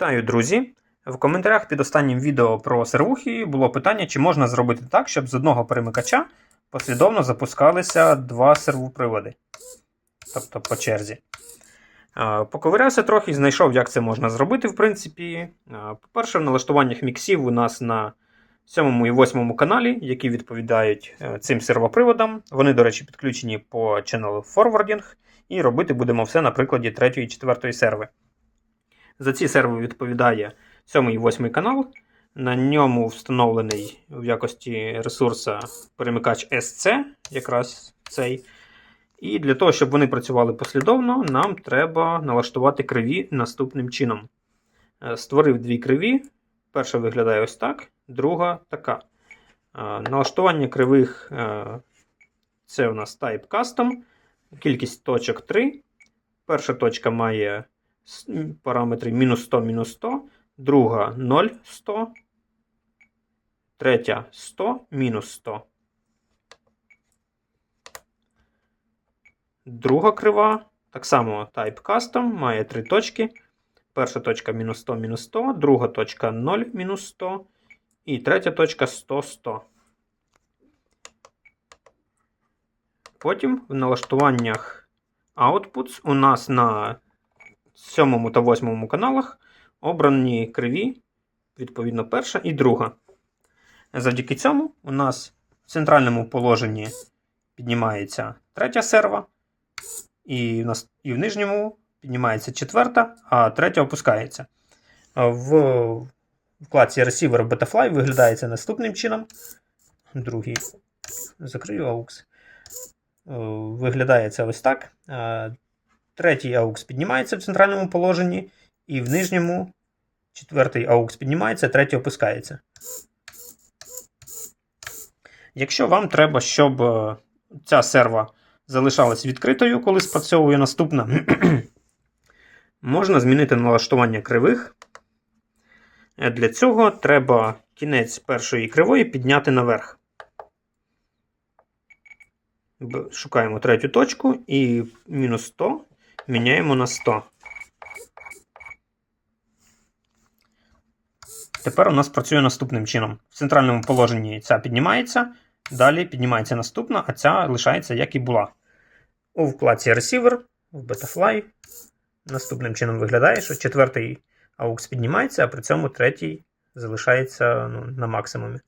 Вітаю, друзі! В коментарях під останнім відео про сервухи було питання, чи можна зробити так, щоб з одного перемикача послідовно запускалися два сервоприводи. Тобто по черзі. Поковирявся трохи, знайшов, як це можна зробити, в принципі. По-перше, в налаштуваннях міксів у нас на 7 і 8 каналі, які відповідають е, цим сервоприводам. Вони, до речі, підключені по Channel Forwarding. І робити будемо все на прикладі 3 і 4 серви. За ці серви відповідає 7 і 8 канал. На ньому встановлений в якості ресурса перемикач SC, якраз цей. І для того, щоб вони працювали послідовно, нам треба налаштувати криві наступним чином. Е, Створив дві криві. Перша виглядає ось так, друга така. Е, Налаштування кривих е, це у нас Type Custom. Кількість точок 3. Перша точка має параметри мінус 100, мінус 100, друга 0, 100, третя 100, мінус 100. Друга крива, так само Type Custom, має три точки. Перша точка мінус 100, мінус 100, друга точка 0, мінус 100, і третя точка 100, 100. Потім в налаштуваннях Outputs у нас на 7 та 8 каналах обрані криві, відповідно, перша і друга. Завдяки цьому у нас в центральному положенні піднімається третя серва, і в, нас, і в нижньому піднімається четверта, а третя опускається. В вкладці Receiver Betafly виглядає це наступним чином. Другий закрию AUX. Е, Виглядає це ось так. Третій AUX піднімається в центральному положенні, і в нижньому четвертий AUX піднімається, третій опускається. Якщо вам треба, щоб е, ця серва залишалась відкритою, коли спрацьовує наступна, можна змінити налаштування кривих. Е, Для цього треба кінець першої кривої підняти наверх. Шукаємо третю точку і мінус 100 міняємо на 100. Тепер у нас працює наступним чином. В центральному положенні ця піднімається, далі піднімається наступна, а ця лишається як і була. У вкладці Receiver в Betafly наступним чином виглядає, що четвертий AUX піднімається, а при цьому третій залишається ну, на максимумі.